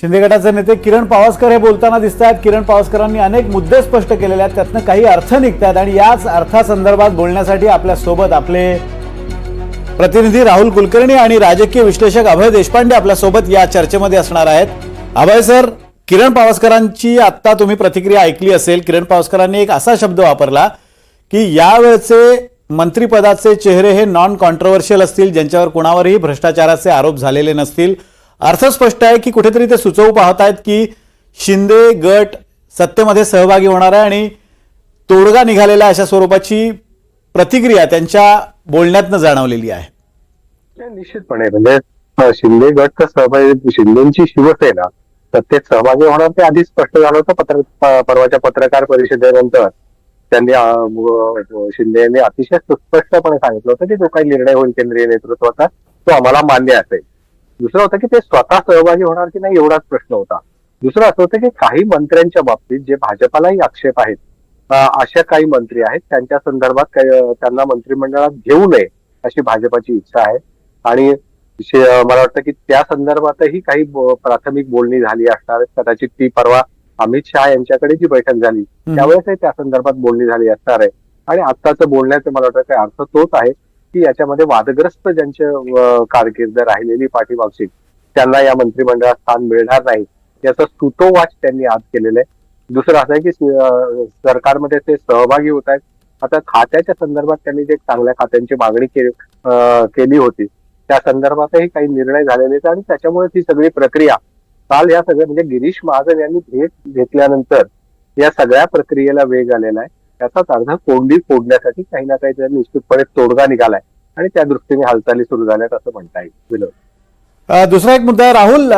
शिंदे गटाचे नेते किरण पावसकर हे बोलताना दिसत आहेत किरण पावसकरांनी अनेक मुद्दे स्पष्ट केलेले आहेत. त्यातनं काही अर्थ निघतात आणि याच अर्थासंदर्भात बोलण्यासाठी आपल्यासोबत आपले प्रतिनिधी राहुल कुलकर्णी आणि राजकीय विश्लेषक अभय देशपांडे आपल्यासोबत या चर्चेमध्ये असणार आहेत. अभय सर किरण पावसकरांची आत्ता तुम्ही प्रतिक्रिया ऐकली असेल. किरण पावसकरांनी एक असा शब्द वापरला की यावेळचे मंत्रिपदाचे चेहरे हे नॉन कॉन्ट्रोवर्शियल असतील ज्यांच्यावर कुणावरही भ्रष्टाचाराचे आरोप झालेले नसतील. अर्थ स्पष्ट आहे की कुठेतरी ते सुचवू पाहत आहेत की शिंदे गट सत्तेमध्ये सहभागी होणार आहे आणि तोडगा निघालेला अशा स्वरूपाची प्रतिक्रिया त्यांच्या बोलण्यातनं जाणवलेली आहे. निश्चितपणे. म्हणजे शिंदे गट तर सहभागी शिंदेची शिवसेना सत्तेत सहभागी होणार ते आधीच स्पष्ट झालं होतं. पत्र परवाच्या पत्रकार परिषदेनंतर त्यांनी शिंदे यांनी अतिशय सुस्पष्टपणे सांगितलं होतं की जो काही निर्णय होईल केंद्रीय नेतृत्वाचा तो आम्हाला मान्य असेल. दुसरं होतं की ते स्वतः सहभागी होणार की नाही एवढाच प्रश्न होता. दुसरं असं होतं की काही मंत्र्यांच्या बाबतीत जे भाजपालाही आक्षेप आहेत अशा काही मंत्री आहेत त्यांच्या संदर्भात त्यांना मंत्रिमंडळात घेऊ नये अशी भाजपाची इच्छा आहे. आणि मला वाटतं की त्या संदर्भातही काही प्राथमिक बोलणी झाली असणार. कदाचित ती परवा अमित शहा यांच्याकडे जी बैठक झाली त्यावेळेसही त्या संदर्भात बोलणी झाली असणार आहे. आणि आत्ताचं बोलण्याचं मला वाटतं काही अर्थ तोच आहे. की याच्यामध्ये वादग्रस्त ज्यांचे कारकिर्द कारकीर्द राहिलेली पाठीमागची त्यांना या मंत्रिमंडळात स्थान मिळणार नाही. याचा स्तुतोवाच त्यांनी आज केलेला आहे. दुसरं असं आहे की सरकारमध्ये ते सहभागी होत आहेत. आता खात्याच्या संदर्भात त्यांनी जे चांगल्या खात्यांची मागणी केली केली होती त्या संदर्भातही काही निर्णय झालेले आहेत आणि त्याच्यामुळे ती सगळी प्रक्रिया काल या सगळ्या म्हणजे गिरीश महाजन यांनी भेट घेतल्यानंतर या सगळ्या प्रक्रियेला वेग आलेला आहे. त्याचाच अर्थ कोंडी फोडण्यासाठी काही ना काही निश्चितपणे तोडगा निघालाय. आणि त्या दृष्टीने हालचाली सुरू झाल्यात असं म्हणता येईल. विनोद. दुसरा एक मुद्दा राहुल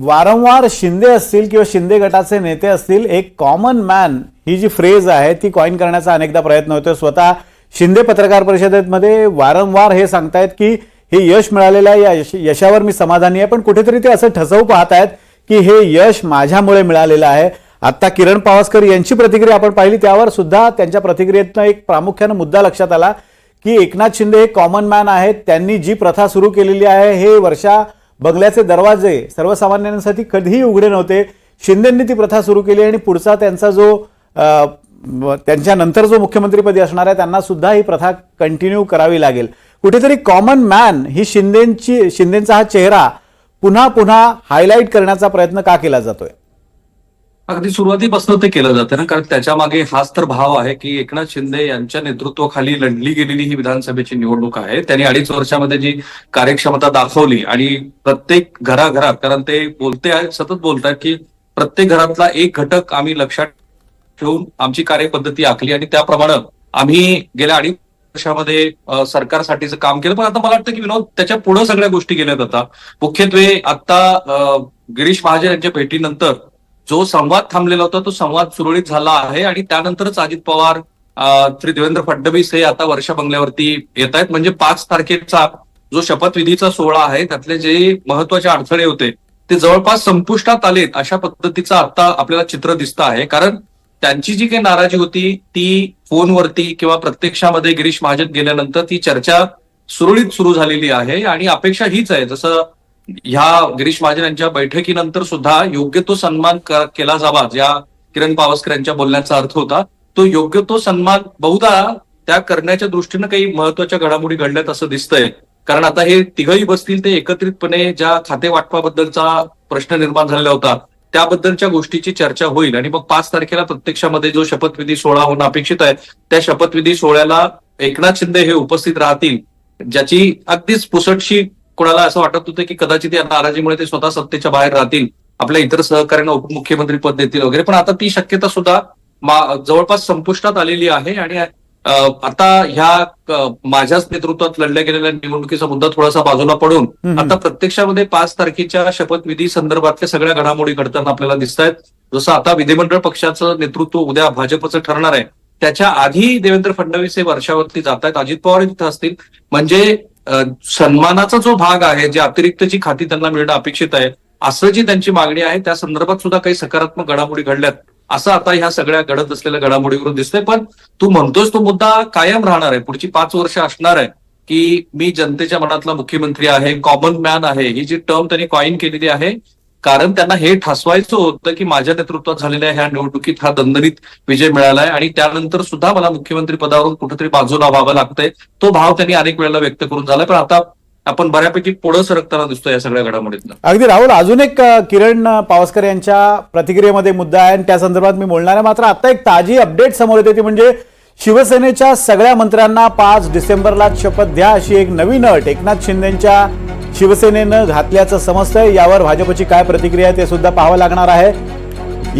वारंवार शिंदे असतील किंवा शिंदे गटाचे नेते असतील एक कॉमन मॅन ही जी फ्रेज आहे ती कॉईन करण्याचा अनेकदा प्रयत्न होतो स्वतः शिंदे पत्रकार परिषदेमध्ये वारंवार हे सांगतायत की हे यश मिळालेलं आहे या यश- यशावर मी समाधानी आहे पण कुठेतरी ते असं ठसवू पाहत आहेत की हे यश माझ्यामुळे मिळालेलं आहे. आत्ता किरण पावसकर यांची प्रतिक्रिया आपण पाहिली त्यावर सुद्धा त्यांच्या प्रतिक्रियेतनं एक प्रामुख्यानं मुद्दा लक्षात आला की एकनाथ शिंदे हे कॉमन मॅन आहेत त्यांनी जी प्रथा सुरू केलेली आहे हे वर्षा बंगल्याचे दरवाजे सर्वसामान्यांसाठी कधीही उघडे नव्हते. शिंदेंनी ती प्रथा सुरू केली आणि पुढचा त्यांचा जो त्यांच्यानंतर जो मुख्यमंत्रीपदी असणार आहे त्यांना सुद्धा ही प्रथा कंटिन्यू करावी लागेल. कुठेतरी कॉमन मॅन ही शिंदेची शिंदेंचा हा चेहरा पुन्हा पुन्हा हायलाईट करण्याचा प्रयत्न का केला जातोय? अगदी सुरुवातीपासून ते केलं जातं ना कारण त्याच्यामागे हाच तर भाव आहे की एकनाथ शिंदे यांच्या नेतृत्वाखाली लढली गेलेली ही विधानसभेची निवडणूक आहे. त्यांनी अडीच वर्षामध्ये जी कार्यक्षमता दाखवली आणि प्रत्येक घराघरात कारण ते बोलते आहेत सतत बोलतात की प्रत्येक घरातला एक घटक आम्ही लक्षात ठेवून आमची कार्यपद्धती आखली आणि त्याप्रमाणे आम्ही गेल्या अडीच वर्षामध्ये सरकारसाठीचं काम केलं. पण आता मला वाटतं की विनोद त्याच्या पुढे सगळ्या गोष्टी गेल्यात आता. मुख्यत्वे आता गिरीश महाजन यांच्या भेटीनंतर जो संवाद थांबलेला होता तो संवाद सुरळीत झाला आहे आणि त्यानंतरच अजित पवार श्री देवेंद्र फडणवीस हे आता वर्षा बंगल्यावरती येत आहेत. म्हणजे पाच तारखेचा जो शपथविधीचा सोहळा आहे त्यातले जे महत्त्वाचे अडथळे होते ते जवळपास संपुष्टात आलेत अशा पद्धतीचं आता आपल्याला चित्र दिसतं आहे. कारण त्यांची जी काही नाराजी होती ती फोनवरती किंवा प्रत्यक्षामध्ये गिरीश महाजन गेल्यानंतर ती चर्चा सुरळीत सुरू झालेली आहे आणि अपेक्षा हीच आहे. जसं ह्या गिरीश महाजन यांच्या बैठकीनंतर सुद्धा योग्य तो सन्मान केला जावा ज्या किरण पावसकर यांच्या बोलण्याचा अर्थ होता. तो योग्य तो सन्मान बहुधा त्या करण्याच्या दृष्टीनं काही महत्त्वाच्या घडामोडी घडल्यात असं दिसतंय. कारण आता हे तिघही बसतील ते एकत्रितपणे ज्या खाते वाटपाबद्दलचा प्रश्न निर्माण झालेला होता त्याबद्दलच्या गोष्टीची चर्चा होईल. आणि मग पाच तारखेला प्रत्यक्षामध्ये जो शपथविधी सोहळा होणं अपेक्षित आहे त्या शपथविधी सोहळ्याला एकनाथ शिंदे हे उपस्थित राहतील ज्याची अगदीच पुसटशी कोणाला असं वाटत होतं की कदाचित या नाराजीमुळे ते स्वतः सत्तेच्या बाहेर राहतील आपल्या इतर सहकार्यांना उपमुख्यमंत्री पद देतील वगैरे. पण आता ती शक्यता सुद्धा जवळपास संपुष्टात आलेली आहे आणि आता ह्या माझ्याच नेतृत्वात लढल्या गेलेल्या निवडणुकीचा मुद्दा थोडासा बाजूला पडून. आता प्रत्यक्षामध्ये पाच तारखेच्या शपथविधी संदर्भातल्या सगळ्या घडामोडी घडताना आपल्याला दिसत आहेत जसं आता विधिमंडळ पक्षाचं नेतृत्व उद्या भाजपचं ठरणार आहे. त्याच्या आधी देवेंद्र फडणवीस हे वर्षावरती जात आहेत अजित पवार तिथं असतील. म्हणजे सन्मानाचा जो भाग आहे जे अतिरिक्तची खाती त्यांना मिळणं अपेक्षित आहे असं जी त्यांची मागणी आहे त्या संदर्भात सुद्धा काही सकारात्मक घडामोडी घडल्यात. असं आता ह्या सगळ्या घडत असलेल्या घडामोडीवरून दिसतंय. पण तू म्हणतोस तो मुद्दा कायम राहणार आहे. पुढची पाच वर्ष असणार आहे की मी जनतेच्या मनातला मुख्यमंत्री आहे कॉमन मॅन आहे. ही जी टर्म त्यांनी कॉईन केलेली आहे कारण त्यांना हे ठासवायचं होतं की माझ्या नेतृत्वात झालेल्या ह्या निवडणुकीत हा दणदणीत विजय मिळालाय आणि त्यानंतर सुद्धा मला मुख्यमंत्री पदावरून कुठेतरी बाजूला व्हावं लागतंय. तो भाव त्यांनी अनेक वेळेला व्यक्त करून झालाय. पण आता आपण बऱ्यापैकी पुढं सरकताना दिसतोय या सगळ्या घडामोडीतनं. अगदी राहुल अजून एक किरण पावसकर यांच्या प्रतिक्रियेमध्ये मुद्दा आहे आणि त्या संदर्भात मी बोलणार आहे. मात्र आता एक ताजी अपडेट समोर येते ती म्हणजे शिवसेनेच्या सगळ्या मंत्र्यांना पाच डिसेंबरला शपथ द्या अशी एक नवीन अट. एकनाथ शिंदेच्या शिवसेनेनं घातल्याचं समजतंय. यावर भाजपची काय प्रतिक्रिया आहे ते सुद्धा पाहावं लागणार आहे.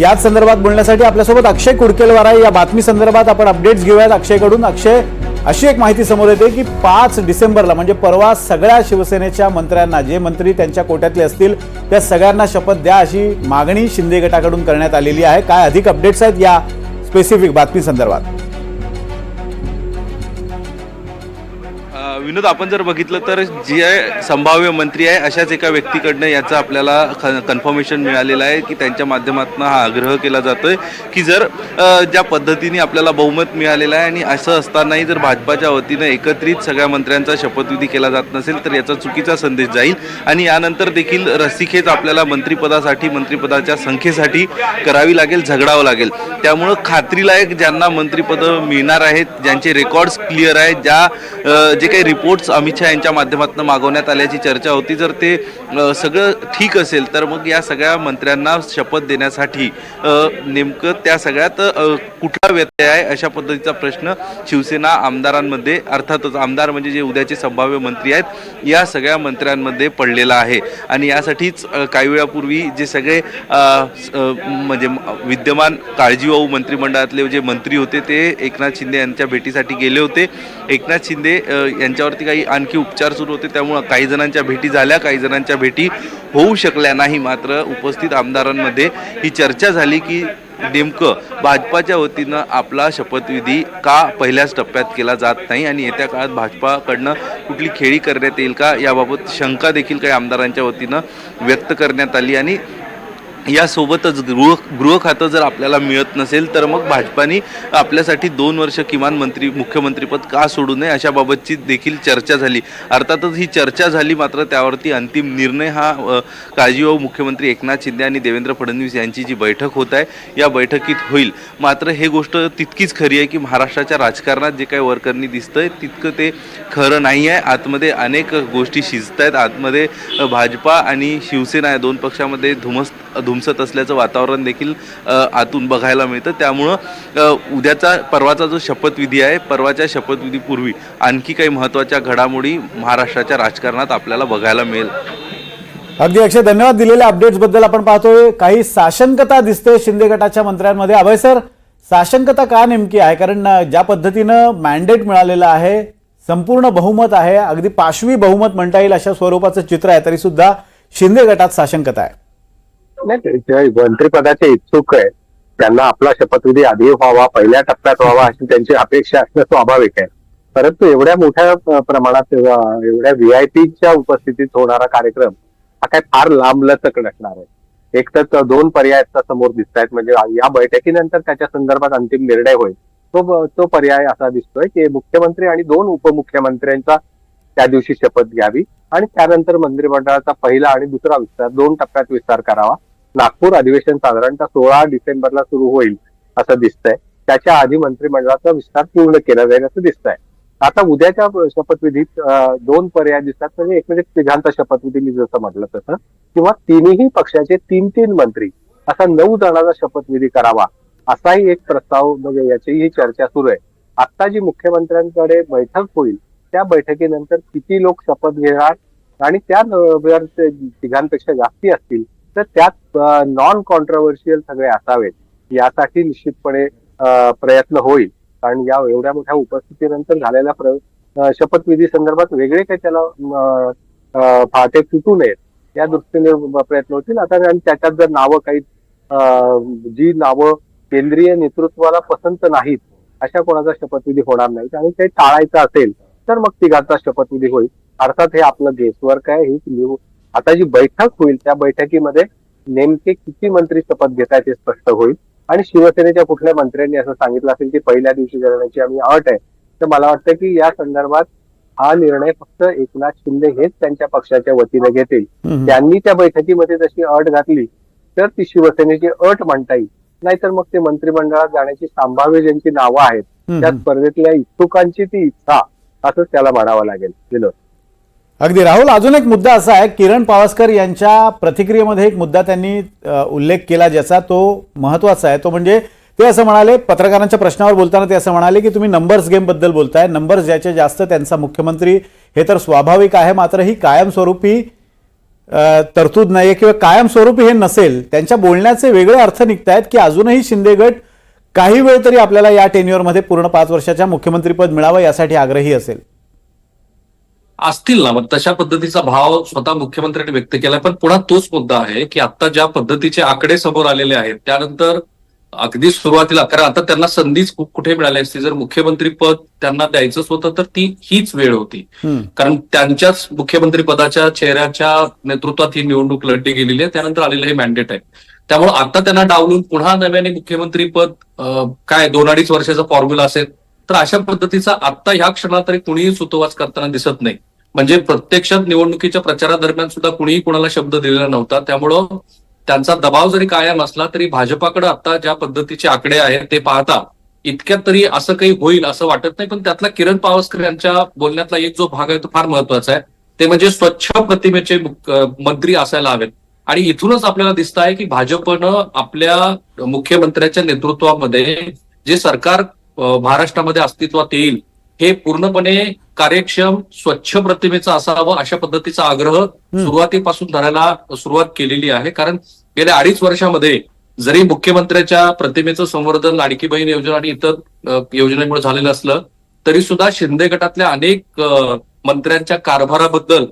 याच संदर्भात बोलण्यासाठी आपल्यासोबत अक्षय कुडकेलवार आहे. या बातमी संदर्भात आपण अपडेट्स घेऊयात अक्षयकडून. अक्षय अशी एक माहिती समोर येते की पाच डिसेंबरला म्हणजे परवा सगळ्या शिवसेनेच्या मंत्र्यांना जे मंत्री त्यांच्या कोट्यातले असतील त्या सगळ्यांना शपथ द्या अशी मागणी शिंदे गटाकडून करण्यात आलेली आहे. काय अधिक अपडेट्स आहेत या स्पेसिफिक बातमी संदर्भात? विनोद आपण जर बघितलं तर जे संभाव्य मंत्री आहे अशाच एका व्यक्तीकडनं याचं आपल्याला कन्फर्मेशन मिळालेलं आहे की त्यांच्या माध्यमातून हा आग्रह केला जातोय की जर ज्या पद्धतीने आपल्याला बहुमत मिळालेलं आहे आणि असं असतानाही जर भाजपाच्या वतीनं एकत्रित सगळ्या मंत्र्यांचा शपथविधी केला जात नसेल तर याचा चुकीचा संदेश जाईल. आणि यानंतर देखील रस्सीखेच आपल्याला मंत्रिपदासाठी मंत्रिपदाच्या संख्येसाठी करावी लागेल झगडावं लागेल. त्यामुळं खात्रीलायक ज्यांना मंत्रिपदं मिळणार आहेत ज्यांचे रेकॉर्ड्स क्लिअर आहेत ज्या जे काही रिपोर्ट्स अमित शहा यांच्या माध्यमातून मागवण्यात आल्याची चर्चा होती. जर ते सगळं ठीक असेल तर मग या सगळ्या मंत्र्यांना शपथ देण्यासाठी नेमकं त्या सगळ्यात कुठला व्यत्यय आहे अशा पद्धतीचा प्रश्न शिवसेना आमदारांमध्ये अर्थातच आमदार म्हणजे जे उद्याचे संभाव्य मंत्री आहेत या सगळ्या मंत्र्यांमध्ये पडलेला आहे. आणि यासाठीच काही वेळापूर्वी जे सगळे म्हणजे विद्यमान काळजीवाहू मंत्रिमंडळातले जे मंत्री होते ते एकनाथ शिंदे यांच्या भेटीसाठी गेले होते. एकनाथ शिंदे यांच्या यांच्यावरती काही आणखी उपचार सुरू होते. त्यामुळं काही जणांच्या भेटी झाल्या काही जणांच्या भेटी होऊ शकल्या नाही. मात्र उपस्थित आमदारांमध्ये ही चर्चा झाली की नेमकं भाजपाच्या वतीनं आपला शपथविधी का पहिल्याच टप्प्यात केला जात नाही आणि येत्या काळात भाजपाकडनं कुठली खेळी करण्यात येईल का याबाबत शंका देखील काही आमदारांच्या वतीनं व्यक्त करण्यात आली आणि यासोबतच गृह गृह खातं जर आपल्याला मिळत नसेल तर मग भाजपाने आपल्यासाठी दोन वर्ष किमान मंत्री मुख्यमंत्रीपद का सोडू नये अशाबाबतची देखील चर्चा झाली. अर्थातच ही चर्चा झाली मात्र त्यावरती अंतिम निर्णय हा अ, काळजीवाहू मुख्यमंत्री एकनाथ शिंदे आणि देवेंद्र फडणवीस यांची जी बैठक होत आहे या बैठकीत होईल. मात्र हे गोष्ट तितकीच खरी आहे की महाराष्ट्राच्या राजकारणात जे काही वरकरणी दिसतंय तितकं ते खरं नाही आहे. आतमध्ये अनेक गोष्टी शिजत आहेत आतमध्ये भाजपा आणि शिवसेना या दोन पक्षामध्ये धुमस धुमसत असल्याचं वातावरण देखील आतून बघायला मिळतं. त्यामुळं उद्याचा परवाचा जो शपथविधी आहे परवाच्या शपथविधीपूर्वी आणखी काही महत्त्वाच्या घडामोडी महाराष्ट्राच्या राजकारणात आपल्याला बघायला मिळेल. अगदी अक्षय धन्यवाद. दिलेल्या अपडेट्सबद्दल आपण पाहतोय. काही साशंकता दिसते शिंदे गटाच्या मंत्र्यांमध्ये. अभय सर साशंकता का नेमकी आहे? कारण ज्या पद्धतीनं मॅन्डेट मिळालेलं आहे संपूर्ण बहुमत आहे अगदी पाशवी बहुमत म्हणता येईल अशा स्वरूपाचं चित्र आहे तरी सुद्धा शिंदे गटात साशंकता आहे. नाही जे मंत्रिपदाचे इच्छुक आहे त्यांना आपला शपथविधी आधी व्हावा पहिल्या टप्प्यात व्हावा अशी त्यांची अपेक्षा असणं स्वाभाविक आहे. परंतु एवढ्या मोठ्या प्रमाणात एवढ्या व्हीआयपीच्या उपस्थितीत होणारा कार्यक्रम हा काय फार लांबलचक नसणार आहे. एक तर दोन पर्याय समोर दिसत आहेत म्हणजे या बैठकीनंतर त्याच्या संदर्भात अंतिम निर्णय होईल. तो तो पर्याय असा दिसतोय की मुख्यमंत्री आणि दोन उपमुख्यमंत्र्यांचा त्या दिवशी शपथ घ्यावी आणि त्यानंतर मंत्रिमंडळाचा पहिला आणि दुसरा विस्तार दोन टप्प्यात विस्तार करावा. नागपूर अधिवेशन साधारणतः सोळा डिसेंबरला सुरू होईल असं दिसतंय. त्याच्या आधी मंत्रिमंडळाचा विस्तार पूर्ण केला जाईल असं दिसतंय. आता उद्याच्या शपथविधीत दोन पर्याय दिसतात. म्हणजे एक म्हणजे तिघांचा शपथविधी मी जसं म्हटलं तसं. किंवा तिन्ही पक्षाचे तीन तीन मंत्री असा नऊ जणांचा शपथविधी करावा असाही एक प्रस्ताव म्हणजे याचीही चर्चा सुरू आहे. आता जी मुख्यमंत्र्यांकडे बैठक होईल त्या बैठकीनंतर किती लोक शपथ घेणार आणि त्या तिघांपेक्षा जास्ती असतील तर त्यात नॉन कॉन्ट्रोवर्शियल सगळे असावेत यासाठी निश्चितपणे प्रयत्न होईल. कारण या एवढ्या मोठ्या उपस्थितीनंतर झालेल्या शपथविधी संदर्भात वेगळे काही त्याला फाटे तुटू नयेत. या दृष्टीने प्रयत्न होतील. आता आणि त्याच्यात जर नावं काही जी नावं केंद्रीय नेतृत्वाला पसंत नाहीत अशा कोणाचा शपथविधी होणार नाही. आणि ते टाळायचं असेल तर मग तिघांचा शपथविधी होईल. अर्थात हे आपलं गेसवर्क आहे. ही आता जी बैठक होईल त्या बैठकीमध्ये नेमके किती मंत्री शपथ घेत हे स्पष्ट होईल. आणि शिवसेनेच्या कुठल्या मंत्र्यांनी असं सांगितलं असेल की पहिल्या दिवशी करण्याची आम्ही अट आहे तर मला वाटतं की या संदर्भात हा निर्णय फक्त एकनाथ शिंदे हेच त्यांच्या पक्षाच्या वतीने घेतील. त्यांनी त्या बैठकीमध्ये जशी अट घातली तर ती शिवसेनेची अट म्हणता येईल. नाहीतर मग ते मंत्रिमंडळात जाण्याची संभाव्य ज्यांची नावं आहेत. त्या स्पर्धेतल्या इच्छुकांची ती इच्छा असंच त्याला म्हणावं लागेल. विनोद अगदी. राहुल अजून एक मुद्दा असा आहे. किरण पावसकर यांच्या प्रतिक्रियेमध्ये एक मुद्दा त्यांनी उल्लेख केला ज्याचा तो महत्त्वाचा आहे. तो म्हणजे ते असं म्हणाले पत्रकारांच्या प्रश्नावर बोलताना ते असं म्हणाले की तुम्ही नंबर्स गेमबद्दल बोलताय. नंबर्स ज्याचे जास्त त्यांचा मुख्यमंत्री हे तर स्वाभाविक आहे. मात्र ही कायमस्वरूपी तरतूद तरतूद आहे किंवा कायमस्वरूपी हे नसेल. त्यांच्या बोलण्याचे वेगळे अर्थ निघतायत की अजूनही शिंदे गट काही वेळ तरी आपल्याला या टेन्युअरमध्ये पूर्ण पाच वर्षाच्या मुख्यमंत्रीपद मिळावं यासाठी आग्रही असेल. असतील ना मग तशा पद्धतीचा भाव स्वतः मुख्यमंत्र्यांनी व्यक्त केला पण पुन्हा तोच मुद्दा आहे की आता ज्या पद्धतीचे आकडे समोर आलेले आहेत त्यानंतर अगदी सुरुवातीला कारण आता त्यांना संधीच कु- कुठे मिळाली असती. जर मुख्यमंत्री पद त्यांना द्यायचंच होतं तर ती हीच वेळ होती. कारण त्यांच्याच मुख्यमंत्री पदाच्या चेहऱ्याच्या नेतृत्वात ही निवडणूक लढली गेलेली आहे. त्यानंतर आलेलं हे मॅन्डेट आहे. त्यामुळे आता त्यांना डावलून पुन्हा नव्याने मुख्यमंत्री पद काय दोन अडीच वर्षाचा फॉर्म्युला असेल तर अशा पद्धतीचा आता ह्या क्षणात तरी कुणीही सुतोवाच करताना दिसत नाही. म्हणजे प्रत्यक्षात निवडणुकीच्या प्रचारादरम्यान सुद्धा कुणीही कुणाला शब्द दिलेला नव्हता. त्यामुळं त्यांचा दबाव जरी कायम असला तरी भाजपाकडे आता ज्या पद्धतीचे आकडे आहेत ते पाहता इतक्यात तरी असं काही होईल असं वाटत नाही. पण त्यातला किरण पावसकर यांच्या बोलण्यातला एक जो भाग आहे तो फार महत्त्वाचा आहे. ते म्हणजे स्वच्छ प्रतिमेचे मंत्री असायला हवेत. आणि इथूनच आपल्याला दिसत आहे की भाजपनं आपल्या मुख्यमंत्र्याच्या नेतृत्वामध्ये जे सरकार महाराष्ट्रामध्ये अस्तित्वात येईल हे पूर्णपणे कार्यक्षम स्वच्छ प्रतिमेचं असावं अशा पद्धतीचा आग्रह सुरुवातीपासून धरायला सुरुवात केलेली आहे. कारण गेल्या अडीच वर्षामध्ये जरी मुख्यमंत्र्याच्या प्रतिमेचं संवर्धन लाडकी बहीण योजना आणि इतर योजनेमुळे झालेलं असलं तरी सुद्धा शिंदे गटातल्या अनेक मंत्र्यांच्या कारभाराबद्दल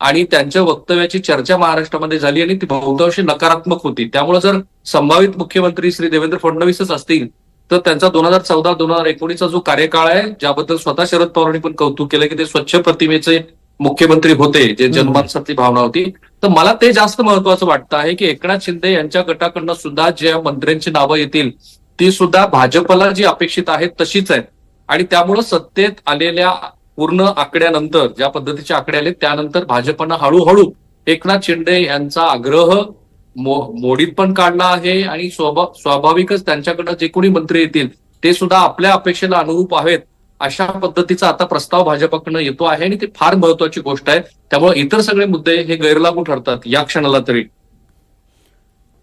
आणि त्यांच्या वक्तव्याची चर्चा महाराष्ट्रामध्ये झाली आणि ती बहुतांशी नकारात्मक होती. त्यामुळे जर संभावित मुख्यमंत्री श्री देवेंद्र फडणवीसच असतील तर त्यांचा दोन हजार चौदा दोन हजार एकोणीसचा जो कार्यकाळ आहे ज्याबद्दल स्वतः शरद पवारांनी पण कौतुक केलं की ते स्वच्छ प्रतिमेचे मुख्यमंत्री होते जे जनमानसातली भावना होती. तर मला ते जास्त महत्वाचं वाटतं आहे की एकनाथ शिंदे यांच्या गटाकडनं सुद्धा ज्या मंत्र्यांची नावं येतील ती सुद्धा भाजपला जी अपेक्षित आहेत तशीच आहेत. आणि त्यामुळं सत्तेत आलेल्या पूर्ण आकड्यानंतर ज्या पद्धतीचे आकडे आले त्यानंतर भाजपनं हळूहळू एकनाथ शिंदे यांचा आग्रह मोडीत पण काढला आहे आणि स्वभा- स्वाभाविकच त्यांच्याकडे जे कोणी मंत्री येतील ते सुद्धा आपल्या अपेक्षेला अनुरूप आहेत. अशा पद्धतीचा आता प्रस्ताव भाजपकडनं येतो आहे आणि ती फार महत्वाची गोष्ट आहे. त्यामुळे इतर सगळे मुद्दे हे गैरलागू ठरतात या क्षणाला तरी.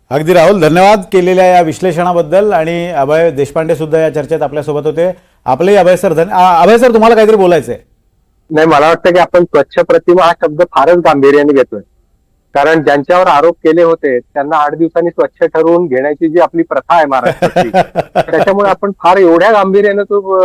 अगदी राहुल धन्यवाद केलेल्या या विश्लेषणाबद्दल आणि अभय देशपांडे सुद्धा या चर्चेत आपल्यासोबत होते. आपलेही अभय सर अभय सर तुम्हाला काहीतरी बोलायचंय. नाही मला वाटतं की आपण स्वच्छ प्रतिमा हा शब्द फारच गांभीर्याने घेतोय. कारण ज्यांच्यावर आरोप केले होते त्यांना आठ दिवसांनी स्वच्छ ठरवून घेण्याची जी आपली प्रथा आहे महाराष्ट्राची त्याच्यामुळे आपण फार एवढ्या गांभीर्याने तो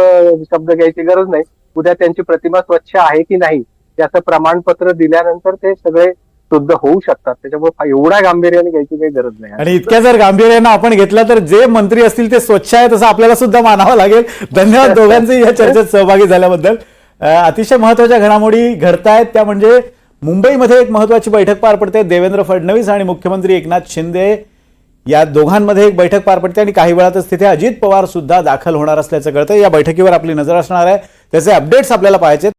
शब्द घ्यायची गरज नाही. उद्या त्यांची प्रतिमा स्वच्छ आहे की नाही याचं प्रमाणपत्र दिल्यानंतर ते सगळे शुद्ध होऊ शकतात. त्याच्यामुळे एवढ्या गांभीर्याने घ्यायची काही गरज नाही. आणि इतक्या जर गांभीर्यानं आपण घेतलं तर जे मंत्री असतील ते स्वच्छ आहेत असं आपल्याला सुद्धा मानावं लागेल. धन्यवाद दोघांचे या चर्चेत सहभागी झाल्याबद्दल. अतिशय महत्त्वाच्या घडामोडी घडतायत. त्या म्हणजे मुंबईमध्ये एक महत्वाची बैठक पार पडते. देवेंद्र फडणवीस आणि मुख्यमंत्री एकनाथ शिंदे या दोघांमध्ये एक बैठक पार पडते आणि काही वेळातच तिथे अजित पवार सुद्धा दाखल होणार असल्याचं कळतं या बैठकीवर आपली नजर असणार आहे. त्याचे अपडेट्स आपल्याला पाहायचे